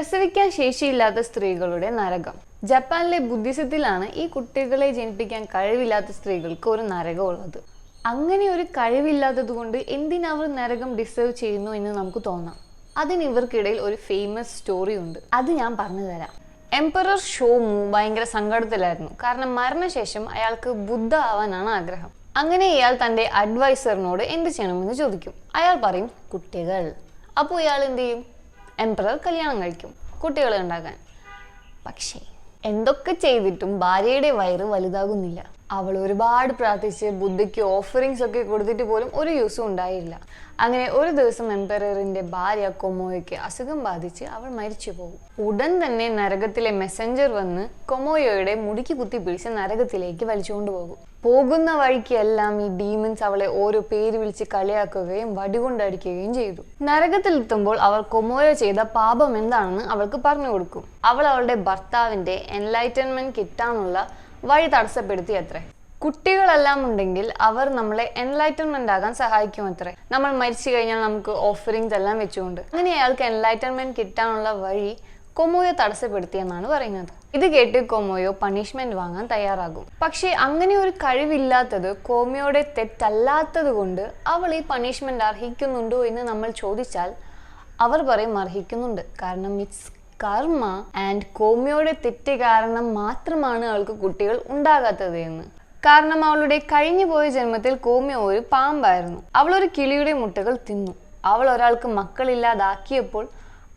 പ്രസവിക്കാൻ ശേഷിയില്ലാത്ത സ്ത്രീകളുടെ നരകം. ജപ്പാനിലെ ബുദ്ധിസത്തിലാണ് ഈ കുട്ടികളെ ജനിപ്പിക്കാൻ കഴിവില്ലാത്ത സ്ത്രീകൾക്ക് ഒരു നരകം ഉള്ളത് അങ്ങനെ ഒരു കഴിവില്ലാത്തത് കൊണ്ട് എന്തിനവർ നരകം ഡിസേർവ് ചെയ്യുന്നു എന്ന് നമുക്ക് തോന്നാം. അതിന് ഇവർക്കിടയിൽ ഒരു ഫേമസ് സ്റ്റോറി ഉണ്ട്. അത് ഞാൻ പറഞ്ഞു തരാം. എംപറർ ഷോമു ഭയങ്കര സങ്കടത്തിലായിരുന്നു. കാരണം മരണശേഷം അയാൾക്ക് ബുദ്ധ ആവാനാണ് ആഗ്രഹം. അങ്ങനെ ഇയാൾ തന്റെ അഡ്വൈസറിനോട് എന്ത് ചെയ്യണമെന്ന് ചോദിക്കും. അയാൾ പറയും കുട്ടികൾ. അപ്പോൾ ഇയാൾ എന്ത് ചെയ്യും? എംപറർ കല്യാണം കഴിക്കും കുട്ടികളെ ഉണ്ടാക്കാൻ. പക്ഷേ എന്തൊക്കെ ചെയ്തിട്ടും ഭാര്യയുടെ വയറ് വലുതാകുന്നില്ല. അവൾ ഒരുപാട് പ്രാർത്ഥിച്ച് ബുദ്ധയ്ക്ക് ഓഫറിങ്സ് ഒക്കെ കൊടുത്തിട്ട് പോലും ഒരു യൂസും ഉണ്ടായില്ല. അങ്ങനെ ഒരു ദിവസം എംപയറിന്റെ ഭാര്യ കൊമോയോയ്ക്ക് അസുഖം ബാധിച്ച് അവൾ മരിച്ചു പോകും. ഉടൻ തന്നെ നരകത്തിലെ മെസ്സഞ്ചർ വന്ന് കൊമോയോയുടെ മുടിക്ക് കുത്തി പിടിച്ച് നരകത്തിലേക്ക് വലിച്ചുകൊണ്ട് പോകും. പോകുന്ന വഴിക്കെല്ലാം ഈ ഡീമൻസ് അവളെ ഓരോ പേര് വിളിച്ച് കളിയാക്കുകയും വടികൊണ്ടടിക്കുകയും ചെയ്തു. നരകത്തിലെത്തുമ്പോൾ അവൾ കൊമോയോ ചെയ്ത പാപം എന്താണെന്ന് അവൾക്ക് പറഞ്ഞു കൊടുക്കും. അവൾ അവളുടെ ഭർത്താവിന്റെ എൻലൈറ്റൻമെന്റ് കിട്ടാനുള്ള വഴി തടസ്സപ്പെടുത്തി അത്രേ. കുട്ടികളെല്ലാം ഉണ്ടെങ്കിൽ അവർ നമ്മളെ എൻലൈറ്റൻമെന്റ് ആകാൻ സഹായിക്കും അത്രേ. നമ്മൾ മരിച്ചു കഴിഞ്ഞാൽ നമുക്ക് ഓഫറിങ്സ് എല്ലാം വെച്ചുകൊണ്ട്. അങ്ങനെ അയാൾക്ക് എൻലൈറ്റൻമെന്റ് കിട്ടാനുള്ള വഴി കൊമോയോ തടസ്സപ്പെടുത്തിയെന്നാണ് പറയുന്നത്. ഇത് കേട്ട് കൊമോയോ പണിഷ്മെന്റ് വാങ്ങാൻ തയ്യാറാകും. പക്ഷേ അങ്ങനെ ഒരു കഴിവില്ലാത്തത് കോമയോയുടെ തെറ്റല്ലാത്തത് കൊണ്ട് അവൾ ഈ പണിഷ്മെന്റ് അർഹിക്കുന്നുണ്ടോ എന്ന് നമ്മൾ ചോദിച്ചാൽ അവർ പറയും അർഹിക്കുന്നുണ്ട്. കാരണം ഇറ്റ്സ് കർമ്മ ആൻഡ് കോമിയോയുടെ തെറ്റ് കാരണം മാത്രമാണ് അവൾക്ക് കുട്ടികൾ ഉണ്ടാകാത്തത് എന്ന്. കാരണം അവളുടെ കഴിഞ്ഞുപോയ ജന്മത്തിൽ കോമിയോ ഒരു പാമ്പായിരുന്നു. അവൾ ഒരു കിളിയുടെ മുട്ടകൾ തിന്നു. അവൾ ഒരാൾക്ക് മക്കളില്ലാതാക്കിയപ്പോൾ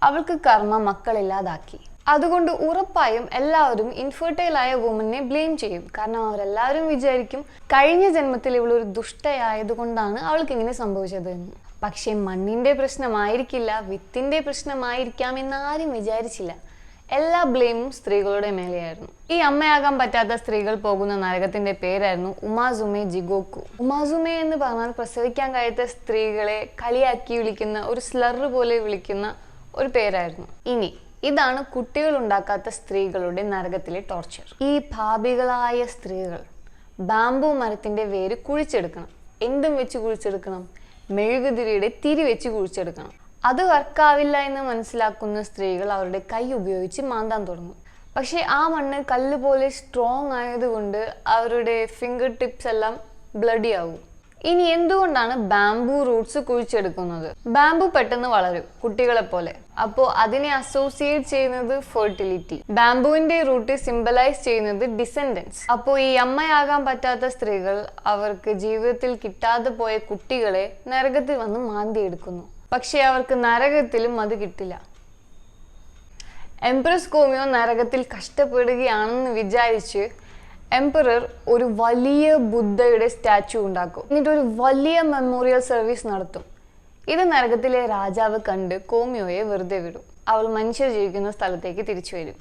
അവൾക്ക് കർമ്മ മക്കളില്ലാതാക്കി. അതുകൊണ്ട് ഉറപ്പായും എല്ലാവരും ഇൻഫെർട്ടൈൽ ആയ വുമനെ ബ്ലെയിം ചെയ്യും. കാരണം അവരെല്ലാവരും വിചാരിക്കും കഴിഞ്ഞ ജന്മത്തിൽ ഇവളൊരു ദുഷ്ടയായതുകൊണ്ടാണ് അവൾക്ക് ഇങ്ങനെ സംഭവിച്ചത് എന്ന്. പക്ഷേ മണ്ണിന്റെ പ്രശ്നമായിരിക്കില്ല വിത്തിന്റെ പ്രശ്നമായിരിക്കാം എന്ന് ആരും വിചാരിച്ചില്ല. എല്ലാ ബ്ലെയിമും സ്ത്രീകളുടെ മേലെയായിരുന്നു. ഈ അമ്മയാകാൻ പറ്റാത്ത സ്ത്രീകൾ പോകുന്ന നരകത്തിന്റെ പേരായിരുന്നു ഉമാസുമെ ജിഗോക്കു. ഉമാസുമെ എന്ന് പറഞ്ഞാൽ പ്രസവിക്കാൻ കഴിയാത്ത സ്ത്രീകളെ കളിയാക്കി വിളിക്കുന്ന ഒരു സ്ലറ് പോലെ വിളിക്കുന്ന ഒരു പേരായിരുന്നു. ഇനി ഇതാണ് കുട്ടികൾ ഉണ്ടാക്കാത്ത സ്ത്രീകളുടെ നരകത്തിലെ ടോർച്ചർ ഈ ഭാപികളായ സ്ത്രീകൾ ബാംബു മരത്തിന്റെ വേര് കുഴിച്ചെടുക്കണം. എന്തും വെച്ച് കുഴിച്ചെടുക്കണം. മെഴുകുതിരിയുടെ തിരി വെച്ച് കുഴിച്ചെടുക്കണം. അത് വർക്കാവില്ല എന്ന് മനസ്സിലാക്കുന്ന സ്ത്രീകൾ അവരുടെ കൈ ഉപയോഗിച്ച് മാന്താൻ തുടങ്ങും. പക്ഷേ ആ മണ്ണ് കല്ല് പോലെ സ്ട്രോങ് ആയതുകൊണ്ട് അവരുടെ ഫിംഗർ ടിപ്സ് എല്ലാം ബ്ലഡി ആവും. ഇനി എന്തുകൊണ്ടാണ് ബാംബു റൂട്ട്സ് കുഴിച്ചെടുക്കുന്നത്? ബാംബു പെട്ടെന്ന് വളരും കുട്ടികളെ പോലെ അപ്പോ അതിനെ അസോസിയേറ്റ് ചെയ്യുന്നത് ഫെർട്ടിലിറ്റി. ബാംബുവിന്റെ റൂട്ട് സിംബലൈസ് ചെയ്യുന്നത് ഡിസെൻഡൻസ്. അപ്പോ ഈ അമ്മയാകാൻ പറ്റാത്ത സ്ത്രീകൾ അവർക്ക് ജീവിതത്തിൽ കിട്ടാതെ പോയ കുട്ടികളെ നരകത്തിൽ വന്ന് മാന്തിയെടുക്കുന്നു. പക്ഷേ അവർക്ക് നരകത്തിലും അത് കിട്ടില്ല. എംപ്രസ് കോമിയോ നരകത്തിൽ കഷ്ടപ്പെടുകയാണെന്ന് വിചാരിച്ച് എംപറർ ഒരു വലിയ ബുദ്ധയുടെ സ്റ്റാച്ചു ഉണ്ടാക്കും. എന്നിട്ട് ഒരു വലിയ മെമ്മോറിയൽ സർവീസ് നടത്തും. ഇത് നരകത്തിലെ രാജാവ് കണ്ട് കോമിയോയെ വെറുതെ വിടും. അവൾ മനുഷ്യർ ജീവിക്കുന്ന സ്ഥലത്തേക്ക് തിരിച്ചു വരും.